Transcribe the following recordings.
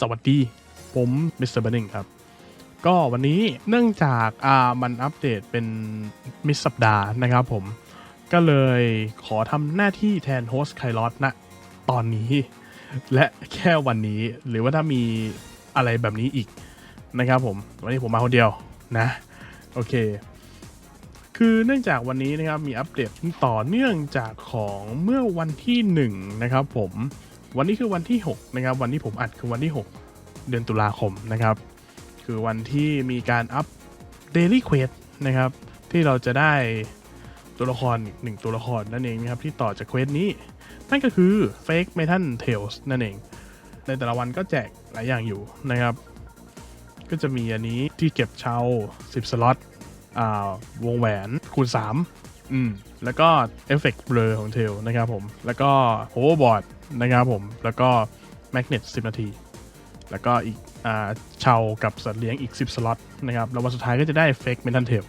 สวัสดี ผมมิสเตอร์บันนิงครับ ก็วันนี้เนื่องจากอ่ามันอัปเดตเป็นมิดสัปดาห์นะครับผม ก็เลยขอทำหน้าที่แทนโฮสต์ไคลอสณตอนนี้ และแค่วันนี้หรือว่าถ้ามีอะไรแบบนี้อีกนะครับผม วันนี้ผมมาคนเดียวนะ โอเค คือเนื่องจากวันนี้นะครับมีอัปเดตต่อเนื่องจากของเมื่อวันที่1นะครับผม วันนี้คือวันที่ 6 นะครับ วันที่ผมอัดคือวันที่ 6 เดือนตุลาคมนะครับ คือวันที่มีการอัป Daily Quest นะครับ ที่เราจะได้ตัวละครหนึ่งตัวละครนั่นเองนะครับ ที่ต่อจากเควสนี้ นั่นก็คือ Fake Metal Tales นั่นเอง ในแต่ละวันก็แจกหลายอย่างอยู่นะครับ ก็จะมีอันนี้ที่เก็บเชา10 สล็อตอ่าวงแหวนคูณ 3 อืม แล้วก็เอฟเฟกต์เบลอของเทลนะครับผม แล้วก็โฮเวอร์บอร์ด นะครับผม แล้วก็แมกเนต10 นาที แล้วก็อีกอ่าเชากับสัตว์เลี้ยงอีก 10 สล็อตนะครับ แล้ววันสุดท้ายก็จะได้เฟกเมทัลเทล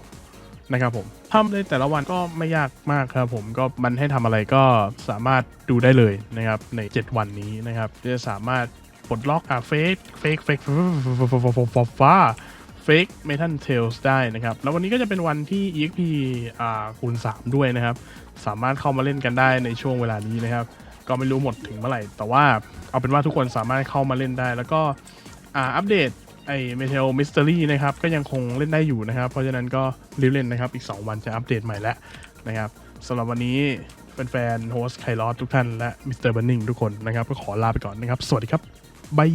นะครับผมทำในแต่ละวันก็ไม่ยากมากครับผมก็มันให้ทำอะไรก็สามารถดูได้เลยนะครับใน 7 วันนี้นะครับจะสามารถปลดล็อกอ่าเฟกเฟกเฟกฟ้าเฟกเมทัลเทลส์ได้นะครับ แล้ววันนี้ก็จะเป็นวันที่ EXP อ่าคูณ 3 ด้วยนะครับ สามารถเข้ามาเล่นกันได้ในช่วงเวลานี้นะครับ ก็ไม่รู้หมดถึงเมื่อไหร่ แต่ว่าเอาเป็นว่าทุกคนสามารถเข้ามาเล่นได้ แล้วก็อ่าอัปเดตไอ้เมเทลมิสเตอรี่นะครับ ก็ยังคงเล่นได้อยู่นะครับ เพราะฉะนั้นก็รีบเล่นนะครับ อีก 2 วันจะอัปเดตใหม่แล้วนะครับสำหรับวันนี้แฟนๆโฮสไคลอสทุกท่านและมิสเตอร์บันนิงทุกคนนะครับ ก็ขอลาไปก่อนนะครับ สวัสดีครับบาย